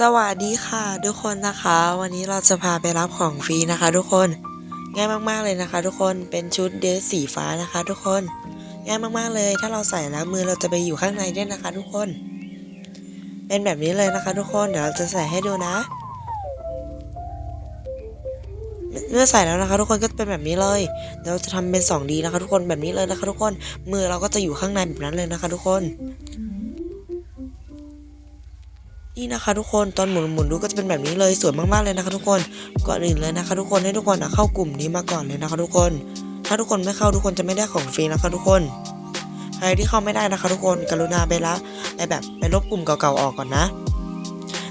สวัสดีค่ะ ทุกคนนะคะ วันนี้เราจะพาไปรับของฟรีนะคะ ทุกคนง่ายมากๆเลยนะคะ ทุกคนเป็นชุดเดรสสีฟ้านะคะ ทุกคนง่ายมากๆเลย ถ้าเราใส่แล้วมือเราจะไปอยู่ข้างในด้วยนะคะ ทุกคน เป็นแบบนี้เลยนะคะ ทุกคนเดี๋ยวเราจะใส่ให้ดูนะ เมื่อใส่แล้วนะคะ ทุกคนก็เป็นแบบนี้เลยเดี๋ยวเราจะทำเป็น 2D นะคะ ทุกคนแบบนี้เลยนะคะ ทุกคนมือเราก็จะอยู่ข้างในแบบนั้นเลยนะคะ ทุกคน นี่นะคะทุกคนตอนหมุนหมุนดูก็จะเป็นแบบนี้เลยสวยมากๆเลยนะคะ ทุกคนก่อนอื่นเลยนะคะ ทุกคนให้ทุกคนเข้ากลุ่มนี้มาก่อนเลยนะคะ ทุกคน ถ้าทุกคนไม่เข้าทุกคนจะไม่ได้ของฟรีนะคะ ทุกคนใครที่เข้าไม่ได้นะคะ ทุกคนกรุณาไปละไปแบบไปลบกลุ่มเก่าๆออกก่อนนะ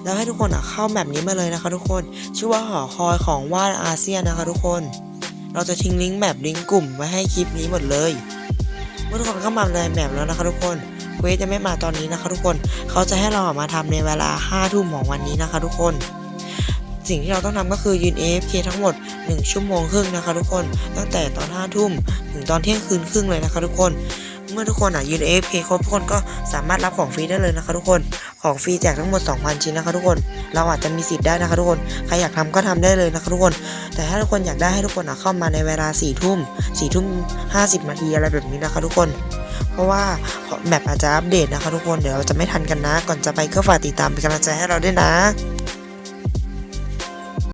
แล้วให้ทุกคนเข้าแบบนี้มาเลยนะคะ ทุกคนชื่อว่าหอคอยของว่านอาเซียนนะคะ ทุกคน เราจะทิ้งลิงก์แบบลิงก์กลุ่มไว้ให้คลิปนี้หมดเลย ทุกคนเข้ามาในแมปแล้วนะคะทุกคนเควสจะไม่มาตอนนี้นะคะทุกคนเขาจะให้เราออกมาทำในเวลา5ทุ่มของวันนี้นะคะทุกคน สิ่งที่เราต้องทำก็คือยืน AFK ทั้งหมด 1 ชั่วโมงครึ่งนะคะทุกคนตั้งแต่ตอน5ทุ่มถึงตอนเที่ยงคืนครึ่งเลยนะคะทุกคนเมื่อทุกคนอะยืน AFK ครบทุกคนก็สามารถรับของฟรีได้เลยนะคะทุกคนของฟรีแจกทั้งหมด 2,000 ชิ้นนะคะทุกคน เราอาจจะมีสิทธิ์ได้นะคะทุกคน ใครอยากทำก็ทำได้เลยนะคะทุกคน แต่ถ้าทุกคนอยากได้ให้ทุกคนอะเข้ามาในเวลา4ทุ่มสี่ทุ่มห้าสิบนาทีอะไรแบบนี้นะคะทุกคน เพราะว่าแบบอาจจะอัปเดตนะคะทุกคนเดี๋ยวเราจะไม่ทันกันนะ ก่อนจะไปก็ฝากติดตามเป็นกำลังใจให้เราด้วยนะ